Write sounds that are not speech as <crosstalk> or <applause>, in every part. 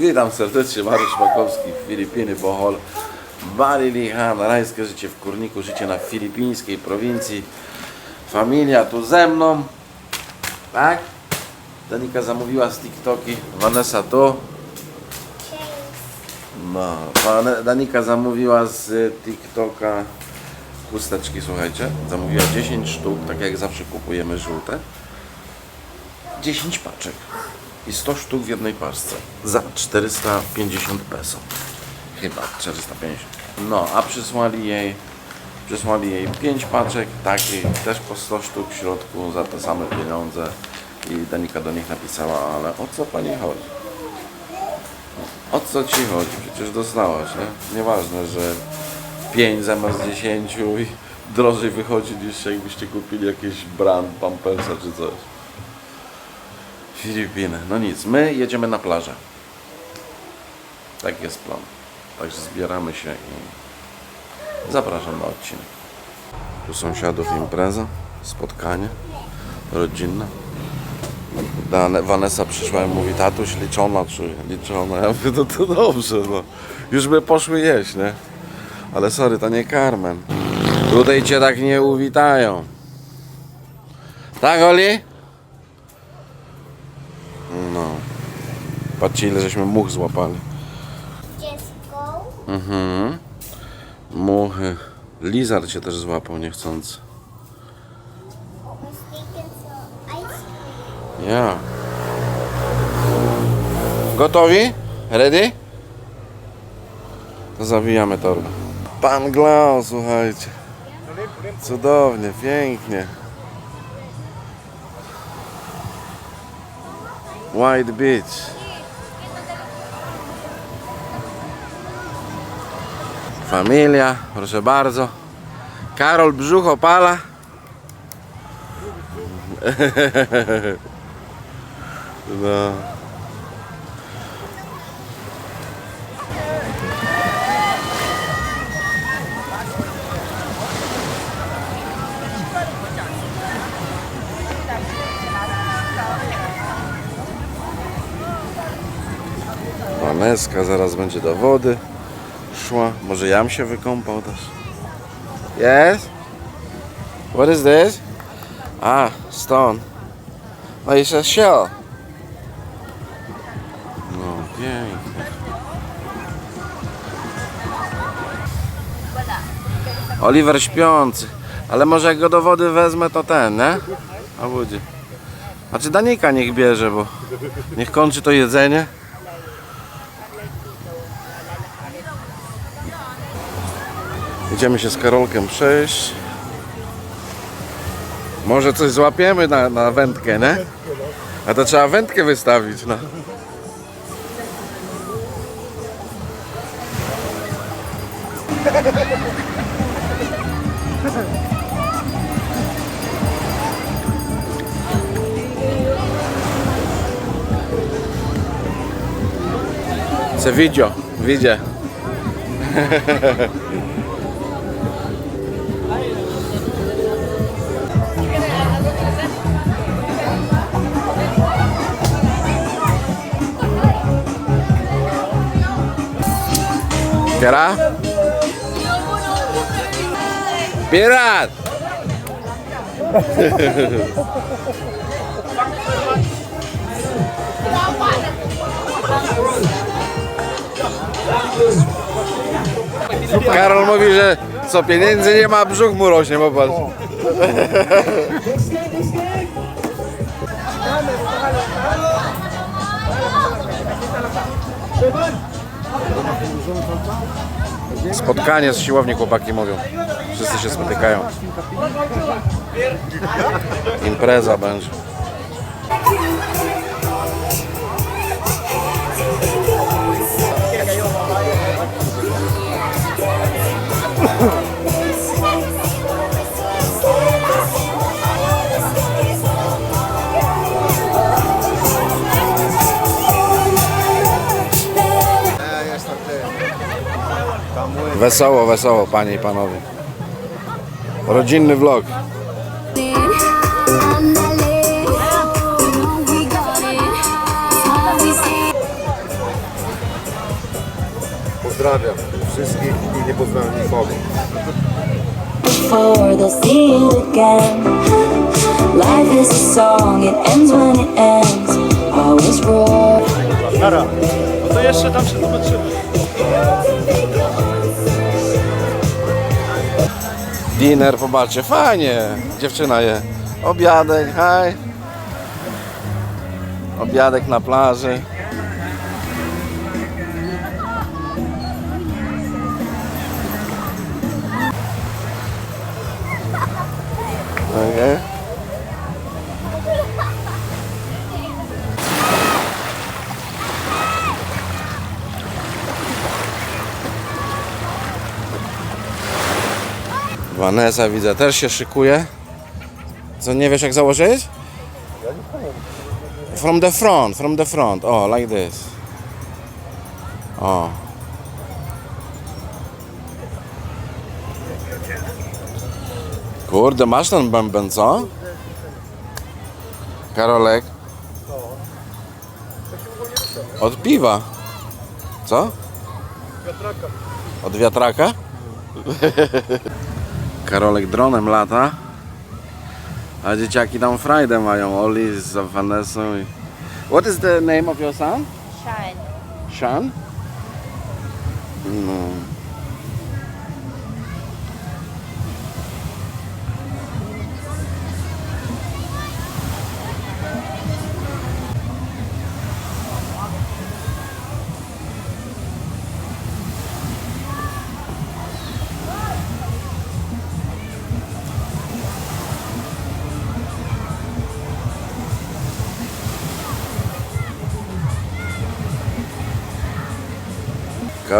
Witam serdecznie, Mariusz Makowski, Filipiny, Bohol, Bali Lihan, rajskie życie w Kurniku, życie na filipińskiej prowincji. Familia tu ze mną, tak? Danika zamówiła z TikToki, Vanessa tu. No, Danika zamówiła z TikToka chusteczki, słuchajcie. Zamówiła 10 sztuk, tak jak zawsze kupujemy żółte. 10 paczek i 100 sztuk w jednej paczce za 450 peso. Chyba 450. No, a przysłali jej przysłali jej 5 paczek takich, też po 100 sztuk w środku za te same pieniądze i Danika do nich napisała, ale o co pani chodzi? O co ci chodzi? Przecież dostałaś, nie? Nieważne, że 5 zamiast 10 i drożej wychodzi niż jakbyście kupili jakiś brand, pampersa czy coś. Filipiny. No nic, my jedziemy na plażę. Tak jest plan. Także zbieramy się i zapraszam na odcinek. Tu sąsiadów impreza, spotkanie rodzinne. Dane, Vanessa przyszła i mówi, tatuś liczona czy liczona. Ja mówię, no to dobrze, no. Już by poszły jeść, nie? Ale sorry, to nie Carmen. Tutaj cię tak nie uwitają. Tak, Oli? No. Patrzcie, ile żeśmy much złapali. Dziecko. Mhm. Muchy. Lizard się też złapał niechcący. Ja. Gotowi? Ready? To zawijamy torbę. Pan Glau, słuchajcie. Cudownie, pięknie. White Beach. Familia, proszę bardzo. Karol Brzuch opala. <laughs> No. Zaraz będzie do wody szła. Może jam się wykąpał też. Yes? What is this? Ah, stone. Oh, it's a shell. No, pięknie. Oliver śpiący. Ale może jak go do wody wezmę, to ten, nie? Obudzi. Znaczy Danika niech bierze, bo niech kończy to jedzenie. Idziemy się z Karolkiem przejść. Może coś złapiemy na, na wędkę, nie? A to trzeba wędkę wystawić, no. Se widzio, widzie. <laughs> Piera? Pirat! Karol mówi, że co pieniędzy nie ma, brzuch mu rośnie, popatrz. Spotkanie z siłowni chłopaki mówią. Wszyscy się spotykają. Impreza będzie. <laughs> Wesoło, wesoło, panie i panowie. Rodzinny vlog. It. Pozdrawiam wszystkich i nie pozdrawiam nikogo. before they'll see you again. Life is a song, it ends when it ends. Always roar. Nara. No to jeszcze tam się zobaczymy. Dinner, popatrzcie, fajnie. Dziewczyna je. Obiadek, haj. Obiadek na plaży. Okay. Vanessa widzę też się szykuje. Co nie wiesz jak założyć? From the front, from the front. O, like this. O. Kurde, masz ten bęben, co? Karolek? Od piwa. Co? Od wiatraka? Karolek dronem lata. A dzieciaki tam frajdę mają. Oli z Vanessą. i- What is the name of your son? Shine. Sean? No.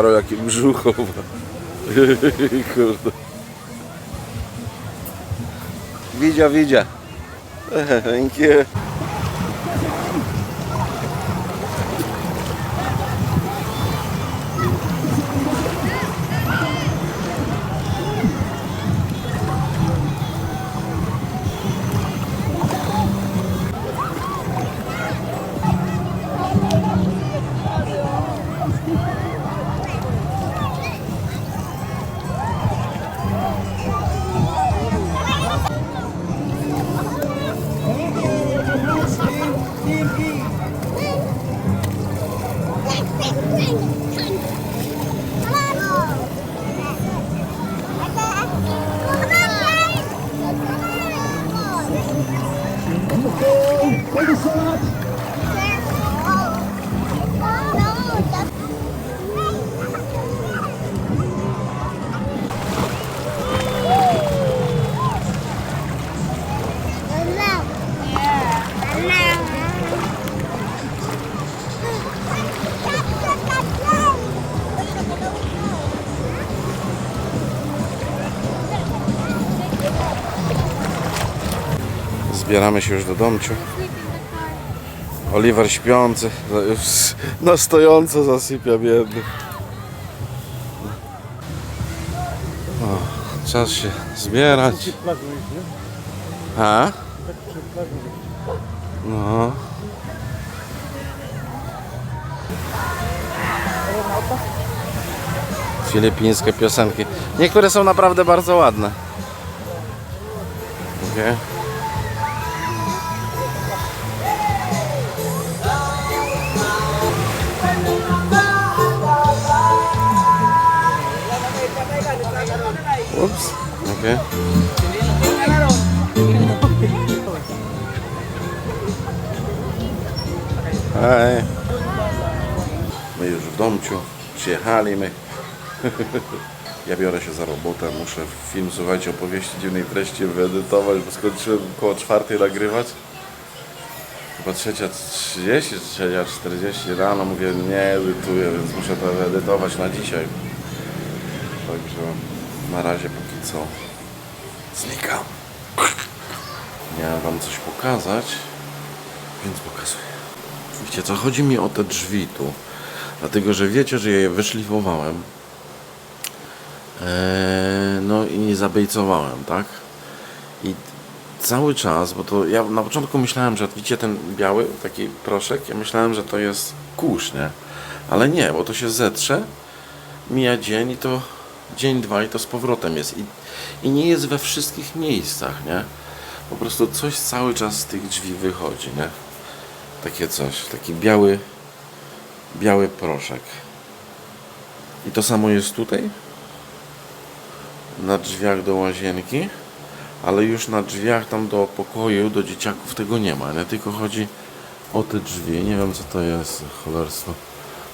Karol jakie brzucho. <laughs> Kurde. Widzia, widzia. <laughs> Thank. Zbieramy się już do domciu. Oliver śpiący, na stojąco zasypia biedny. O, czas się zbierać. A? No. Filipińskie piosenki. Niektóre są naprawdę bardzo ładne. Okay. Ups. Okay. Hej. My już w domciu. Przyjechaliśmy. <laughs> Ja biorę się za robotę. Muszę film, słuchajcie, opowieści dziwnej treści wyedytować, bo skończyłem koło czwartej nagrywać. Chyba trzecia 30, trzecia 40 rano. Mówię, nie edytuję, więc muszę to wyedytować na dzisiaj. Także na razie póki co znikam. Miałem wam coś pokazać, więc pokazuję. Wiecie co, chodzi mi o te drzwi tu. Dlatego, że wiecie, że je wyszlifowałem. Eee, no i nie zabejcowałem, tak? I cały czas, bo to ja na początku myślałem, że widzicie ten biały taki proszek, ja myślałem, że to jest kurz, nie? Ale nie, bo to się zetrze mija dzień i to dzień, dwa i to z powrotem jest. I, i nie jest we wszystkich miejscach, nie? Po prostu coś cały czas z tych drzwi wychodzi, nie? Takie coś, taki biały, biały proszek. I to samo jest tutaj? Na drzwiach do łazienki, ale już na drzwiach tam do pokoju, do dzieciaków tego nie ma, nie? Tylko chodzi o te drzwi. Nie wiem co to jest, cholerstwo.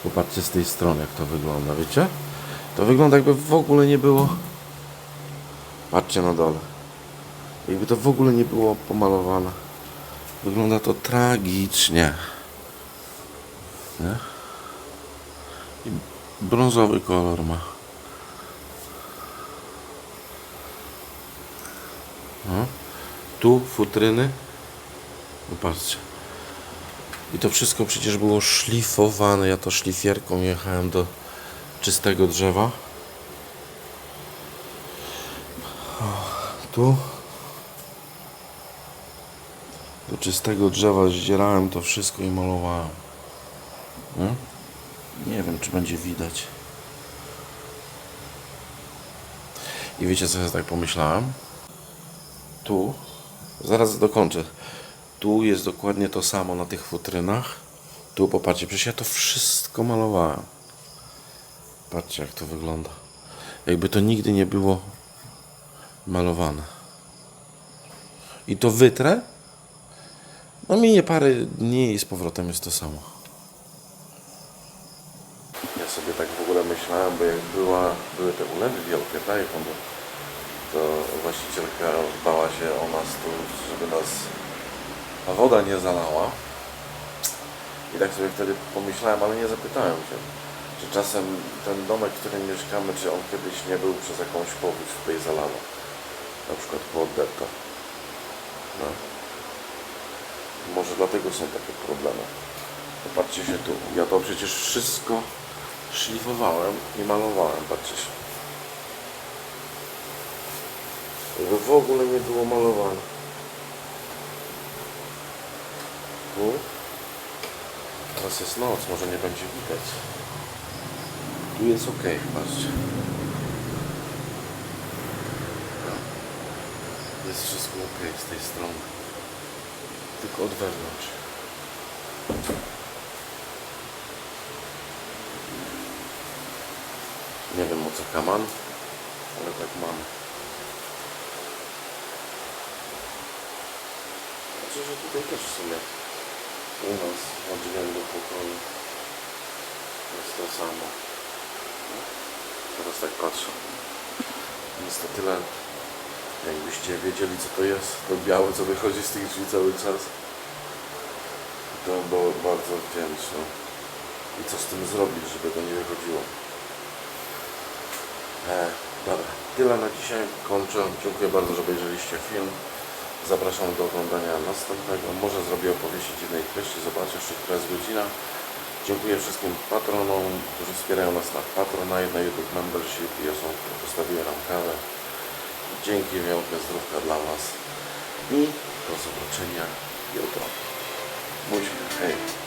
Popatrzcie z tej strony jak to wygląda, wiecie? To wygląda jakby w ogóle nie było... Patrzcie na dole. Jakby to w ogóle nie było pomalowane. Wygląda to tragicznie. Nie? I brązowy kolor ma. No. Tu futryny. No patrzcie. I to wszystko przecież było szlifowane. Ja to szlifierką jechałem do czystego drzewa. Tu do czystego drzewa zdzierałem to wszystko i malowałem. Nie? Nie wiem, czy będzie widać. I wiecie, co ja tak pomyślałem? Tu, zaraz dokończę. Tu jest dokładnie to samo na tych futrynach. Tu popatrzcie, przecież ja to wszystko malowałem. Patrzcie, jak to wygląda. Jakby to nigdy nie było malowane. I to wytrę. No minie parę dni i z powrotem jest to samo. Ja sobie tak w ogóle myślałem, bo jak była, były te ulewy wielkie, ono, to właścicielka bała się o nas tu, żeby nas woda nie zalała. I tak sobie wtedy pomyślałem, ale nie zapytałem się, czy czasem ten domek, w którym mieszkamy, czy on kiedyś nie był przez jakąś powódź tutaj zalany. Na przykład po oddeptach. No. Może dlatego są takie problemy. Popatrzcie się tu. Ja to przecież wszystko szlifowałem i malowałem. Patrzcie się. Jakby w ogóle nie było malowane. Tu. Teraz jest noc, może nie będzie widać. Tu jest ok, patrzcie. Jest wszystko ok z tej strony. Tylko od wewnątrz. Nie wiem o co kaman, ale tak mamy. Znaczy, że tutaj też w sumie u nas na drzwiach do pokoju jest to samo. Teraz tak patrzę. Jest to tyle, jakbyście wiedzieli co to jest, to białe co wychodzi z tych drzwi cały czas. To było bardzo wdzięczne. I co z tym zrobić, żeby to nie wychodziło. E, dobra, tyle na dzisiaj. Kończę. Dziękuję bardzo, że obejrzeliście film. Zapraszam do oglądania następnego. Może zrobię opowieść jednej treści. Zobaczę jeszcze, która jest godzina. Dziękuję wszystkim patronom, którzy wspierają nas na Patronite, na YouTube Membership i osobom, które postawiły nam kawę. Dzięki wielkie zdrówka dla Was i do zobaczenia jutro. Buźka, hej.